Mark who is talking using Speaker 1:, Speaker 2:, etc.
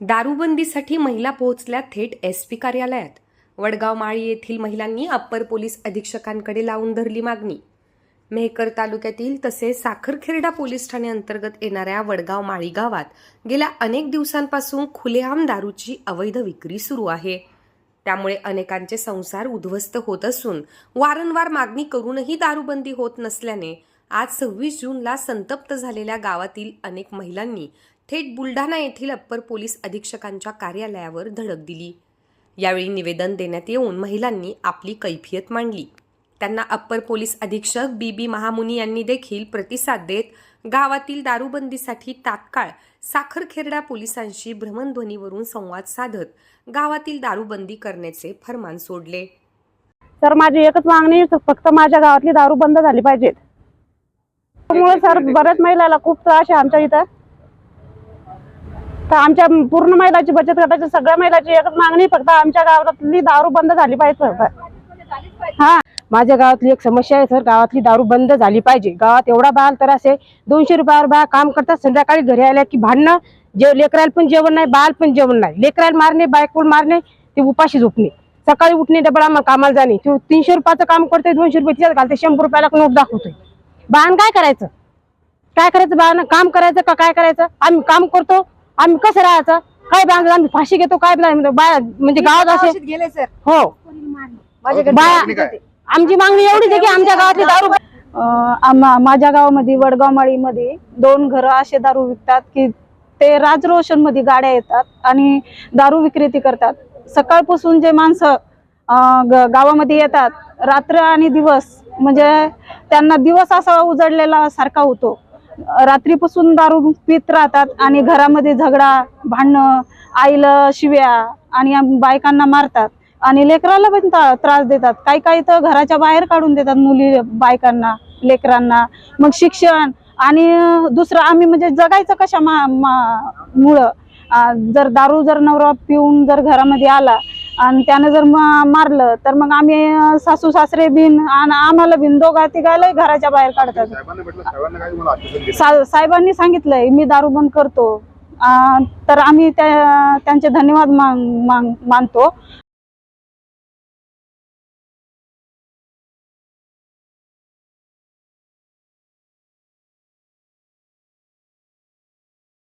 Speaker 1: दारूबंदीसाठी महिला पोहोचल्या थेट एस पी कार्यालयात. वडगाव माळी येथील महिलांनी अप्पर पोलीस अधीक्षकांकडे लावून धरली मागणी. मेहकर तालुक्यातील तसेच साखरखेरडा पोलीस ठाणे अंतर्गत येणाऱ्या वडगाव माळी गावात गेल्या अनेक दिवसांपासून खुलेआम दारूची अवैध विक्री सुरू आहे. त्यामुळे अनेकांचे संसार उद्ध्वस्त होत असून वारंवार मागणी करूनही दारूबंदी होत नसल्याने आज सव्वीस जूनला संतप्त झालेल्या गावातील अनेक महिलांनी थेट बुलढाणा येथील अप्पर पोलीस अधीक्षकांच्या कार्यालयावर धडक दिली. यावेळी निवेदन देण्यात येऊन महिलांनी आपली कैफियत मांडली. त्यांना अप्पर पोलीस अधीक्षक बी बी महामुनी यांनी देखील प्रतिसाद देत गावातील दारूबंदीसाठी तात्काळ साखरखेरडा पोलिसांशी भ्रमणध्वनीवरून संवाद साधत गावातील दारूबंदी करण्याचे फरमान सोडले.
Speaker 2: तर माझी एकच मागणी आहे, फक्त माझ्या गावातली दारू बंद झाली पाहिजे त्यामुळे सर बऱ्याच महिलाला खूप त्रास आहे आमच्या इथं. तर आमच्या पूर्ण महिलाची बचत गटाची सगळ्या महिलाची एकच मागणी फक्त आमच्या गावातली दारू बंद झाली पाहिजे फक्त हा.
Speaker 3: माझ्या गावातली एक समस्या आहे सर गावातली दारू बंद झाली पाहिजे. गावात एवढा बाल तर असे दोनशे रुपयावर बाया काम करतात संध्याकाळी घरी आल्या की भांडणं जे लेकरायला पण जेवण नाही बाल पण जेवण नाही. लेकरायला मारणे बायकोड मारणे ते उपाशी झोपणे. सकाळी उठणे डबल आम्हाला कामाला जाणे. तो तीनशे रुपयाचं काम करतोय दोनशे रुपये तिच्यात घालते शंभर रुपयाला नोट दाखवतोय. बाण काय करायचं? काय करायचं बाण काम करायचं का काय करायचं? आम्ही काम करतो आम्ही कसं राहायचं? काय बांधलं आम्ही फाशी घेतो काय बाय- बाया म्हणजे गावात असे
Speaker 2: गेले सर.
Speaker 3: हो. बाया आमची मागणी एवढीच आहे की आमच्या गावातली दारू
Speaker 2: आम्हा- माझ्या गावामध्ये वडगाव माळीमध्ये दोन घरं असे दारू विकतात की ते राज रोशनमध्ये गाड्या येतात आणि दारू विक्रेती करतात. सकाळपासून जे माणसं गावामध्ये येतात रात्र आणि दिवस म्हणजे त्यांना दिवस असा उजळलेला सारखा होतो. रात्रीपासून दारू पित राहतात आणि घरामध्ये झगडा भांडणं आईला शिव्या आणि बायकांना मारतात आणि लेकराला पण त्रास देतात. काही काही तर घराच्या बाहेर काढून देतात मुली बायकांना लेकरांना. मग शिक्षण आणि दुसरं आम्ही म्हणजे जगायचं कशा मा मा- मुळं? जर दारू जर नवरा पिऊन जर घरामध्ये आला आणि त्यानं जर मारलं तर मग आम्ही सासू सासरे बिन आणि आम्हाला बिन दोघा तिघायला घराच्या बाहेर काढतात.
Speaker 4: साहेबांना
Speaker 2: सांगितलंय मी दारू बंद करतो. तर आम्ही त्या त्यांचे धन्यवाद मान मान- मानतो.